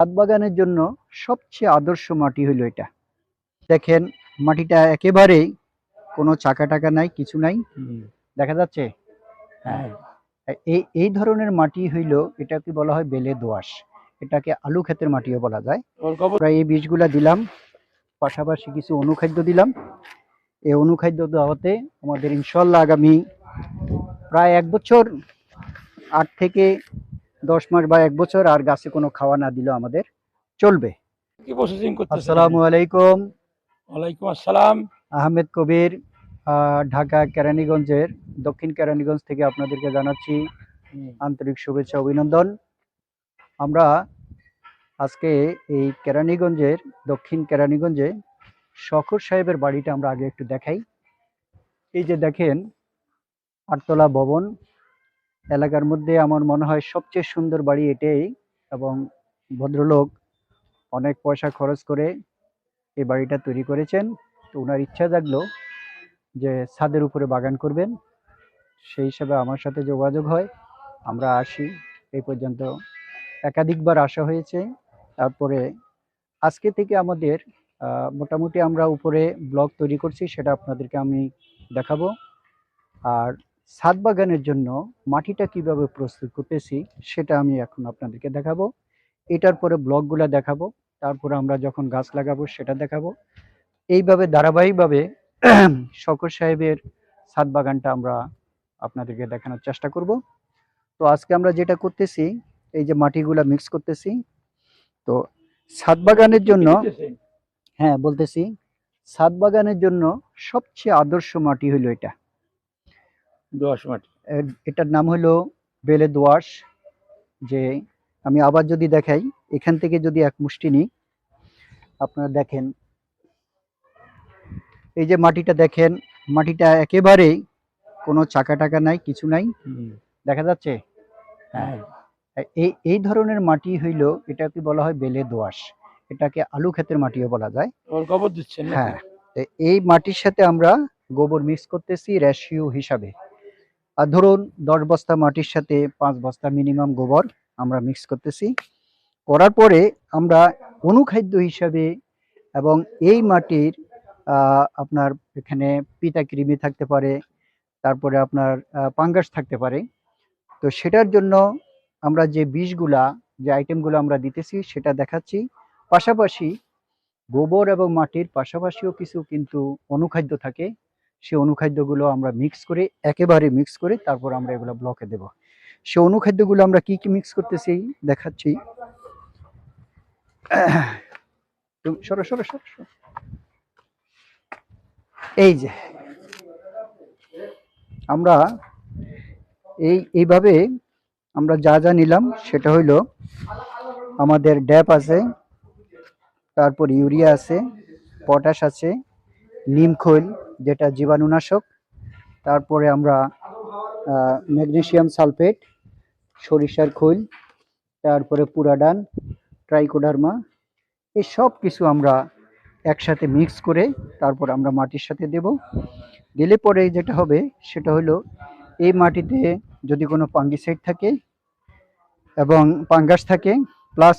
ছাদ বাগানের জন্য সবচেয়ে আদর্শ মাটি হলো এটা। দেখেন মাটিটা একেবারেই কোনো চাকা টাকা নাই কিছু নাই। দেখা যাচ্ছে? হ্যাঁ। এই এই ধরনের মাটি হইল এটাকে বলা হয় বেলে দোআঁশ। এটাকে আলু ক্ষেতের মাটিও বলা যায়। এই বীজগুলা দিলাম পাশাপাশি কিছু অনুখাদ্য দিলাম। এই অনুখাদ্য দেওয়াতে আমাদের ইনশাল্লাহ আগামী প্রায় এক বছর আট থেকে দশ মাস বা এক বছর আর গাছে কোনো খাওয়া না দিলেও আমাদের চলবে। আসসালামু আলাইকুম। ওয়ালাইকুম আসসালাম। আহমেদ কবির ঢাকা কেরানীগঞ্জের দক্ষিণ কেরানীগঞ্জ থেকে আপনাদেরকে জানাচ্ছি আন্তরিক শুভেচ্ছা অভিনন্দন। আমরা আজকে এই কেরানীগঞ্জের দক্ষিণ কেরানীগঞ্জে শখর সাহেবের বাড়িটা আমরা আগে একটু দেখাই। এই যে দেখেন আটতলা ভবন এলাকার মধ্যে আমার মনে হয় সবচেয়ে সুন্দর বাড়ি এটাই এবং ভদ্রলোক অনেক পয়সা খরচ করে এই বাড়িটা তৈরি করেছেন। তো ওনার ইচ্ছা জাগলো যে ছাদের উপরে বাগান করবেন। সেই হিসাবে আমার সাথে যোগাযোগ হয়। আমরা আসি। এই পর্যন্ত একাধিকবার আসা হয়েছে। তারপরে আজকে থেকে আমাদের মোটামুটি আমরা উপরে ব্লগ তৈরি করছি, সেটা আপনাদেরকে আমি দেখাবো। আর ছাদ বাগানের জন্য মাটিটা কীভাবে প্রস্তুত করতেছি সেটা আমি এখন আপনাদেরকে দেখাবো। এটার পরে ব্লগগুলো দেখাবো তারপরে আমরা যখন গাছ লাগাবো সেটা দেখাবো। এইভাবে ধারাবাহিকভাবে শকর সাহেবের ছাদ বাগানটা আমরা আপনাদেরকে দেখানোর চেষ্টা করব। তো আজকে আমরা যেটা করতেছি এই যে মাটিগুলা মিক্স করতেছি তো ছাদ বাগানের জন্য হ্যাঁ বলতেছি। ছাদ বাগানের জন্য সবচেয়ে আদর্শ মাটি হলো এটা। দোয়াশ মাটি। এটার নাম হলো বেলে দোআঁশ যে আমি আবার যদি দেখাই এখান থেকে যদি এক মুষ্টি নিই আপনারা দেখেন। এই যে মাটিটা দেখেন মাটিটা একেবারেই কোনো চাকা টাকা নাই কিছু নাই। দেখা যাচ্ছে? হ্যাঁ। এই এই ধরনের মাটি হইল এটাকে বলা হয় বেলে দোআঁশ এটাকে আলু ক্ষেতের মাটিও বলা যায়। গোবর দিচ্ছেন হ্যাঁ। এই মাটির সাথে আমরা গোবর মিক্স করতেছি রেশিও হিসাবে। আর ধরুন দশ বস্তা মাটির সাথে পাঁচ বস্তা মিনিমাম গোবর আমরা মিক্স করতেছি। করার পরে আমরা অনুখাদ্য হিসাবে এবং এই মাটির আপনার এখানে পিতা কৃমি থাকতে পারে, তারপরে আপনার পাঙ্গাস থাকতে পারে। তো সেটার জন্য আমরা যে বীজগুলা যে আইটেমগুলো আমরা দিতেছি সেটা দেখাচ্ছি। পাশাপাশি গোবর এবং মাটির পাশাপাশিও কিছু কিন্তু অনুখাদ্য থাকে। সেই অনুখাদ্যগুলো আমরা মিক্স করে, একেবারে মিক্স করে তারপর আমরা এগুলো ব্লকে দেব সে অনুখাদ্যগুলো আমরা কি কি মিক্স করতেছি দেখাচ্ছি। এই যে, আমরা এই, এইভাবে আমরা যা যা নিলাম সেটা হইল আমাদের ড্যাপ আছে, তারপর ইউরিয়া আছে, পটাশ আছে, নিম খৈল যেটা জীবাণুনাশক, তারপরে আমরা ম্যাগনেশিয়াম সালফেট, সরিষার খৈল, তারপরে পুরাডান, ট্রাইকোডার্মা, এই সব কিছু আমরা একসাথে মিক্স করে তারপর আমরা মাটির সাথে দেব। দিলে পরে যেটা হবে, সেটা হলো এই মাটিতে যদি কোনো পাঙ্গিসাইড থাকে এবং পাঙ্গাস থাকে, প্লাস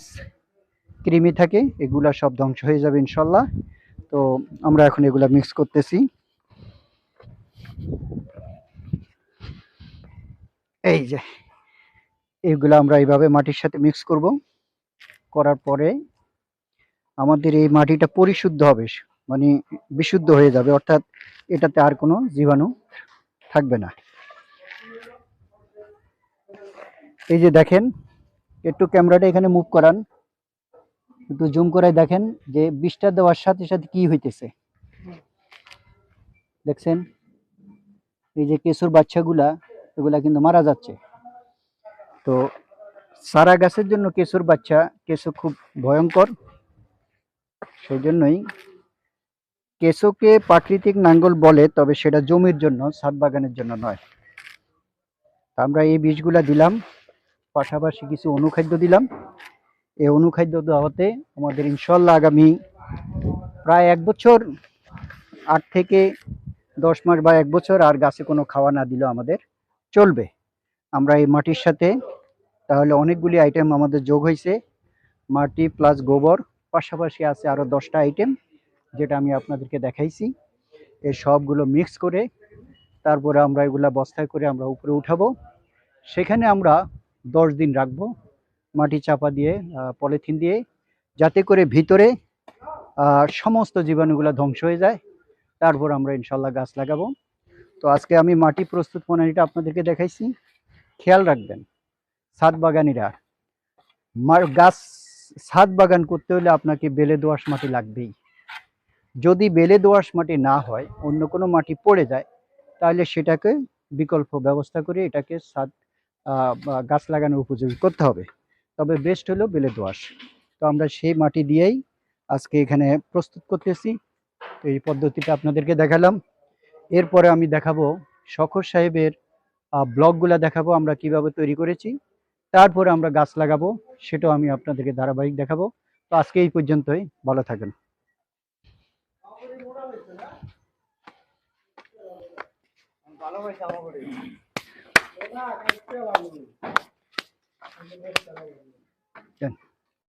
কৃমি থাকে, এগুলা সব ধ্বংস হয়ে যাবে ইনশাল্লাহ। তো আমরা এখন এগুলা মিক্স করতেছি। এই যে এইগুলো আমরা এইভাবে মাটির সাথে মিক্স করব। করার পরে আমাদের এই মাটিটা পরিশুদ্ধ হবে মানে বিশুদ্ধ হয়ে যাবে, অর্থাৎ এটাতে আর কোনো জীবাণু থাকবে না। এই যে দেখেন, একটু ক্যামেরাটা এখানে মুভ করান। একটু জুম করে দেখেন যে বিষটা দেওয়ার সাথে সাথে কি হইতেছে। দেখছেন? এই যে কেঁচুর বাচ্চাগুলা, এগুলা কিন্তু মারা যাচ্ছে। তো সারা গাছের জন্য কেঁচুর বাচ্চা, কেঁচো খুব ভয়ঙ্কর। সেই জন্যই কেঁচোকে প্রাকৃতিক নাঙ্গল বলে, তবে সেটা জমির জন্য, ছাদ বাগানের জন্য নয়। আমরা এই বীজগুলা দিলাম, পাশাপাশি কিছু অনুখাদ্য দিলাম। এই অনুখাদ্য দেওয়াতে আমাদের ইনশাল্লাহ আগামী প্রায় এক বছর আট থেকে দশ মাস বা এক বছর আর গাছে কোনো খাওয়া না দিলেও আমাদের চলবে। আমরা এই মাটির সাথে তাহলে অনেকগুলি আইটেম আমাদের যোগ হয়েছে। মাটি প্লাস গোবর, পাশাপাশি আছে আরও দশটা আইটেম যেটা আমি আপনাদেরকে দেখাইছি। এই সবগুলো মিক্স করে তারপরে আমরা এগুলা বস্তায় করে আমরা উপরে উঠাবো। সেখানে আমরা দশ দিন রাখব মাটি চাপা দিয়ে পলিথিন দিয়ে, যাতে করে ভিতরে সমস্ত জীবাণুগুলো ধ্বংস হয়ে যায়। তারপর আমরা ইনশাল্লাহ গাছ লাগাবো। তো আজকে আমি মাটি প্রস্তুত প্রণালীটা আপনাদেরকে দেখাইছি। খেয়াল রাখবেন, ছাদ বাগানিরা গাছ, ছাদ বাগান করতে হলে আপনাকে বেলে দোআঁশ মাটি লাগবেই। যদি বেলে দোআঁশ মাটি না হয়, অন্য কোনো মাটি পড়ে যায়, তাহলে সেটাকে বিকল্প ব্যবস্থা করে এটাকে ছাদ গাছ লাগানোর উপযোগী করতে হবে। তবে বেস্ট হলো বেলে দোআঁশ তো আমরা সেই মাটি দিয়েই আজকে এখানে প্রস্তুত করতেছি। এই পদ্ধতিটা আপনাদেরকে দেখালাম। এরপরে আমি দেখাবো শখর সাহেবের ব্লগগুলা দেখাবো আমরা কীভাবে তৈরি করেছি। তারপরে আমরা গাছ লাগাবো, সেটাও আমি আপনাদেরকে ধারাবাহিক দেখাবো। তো আজকে এই পর্যন্তই, ভালো থাকেন। ভালো।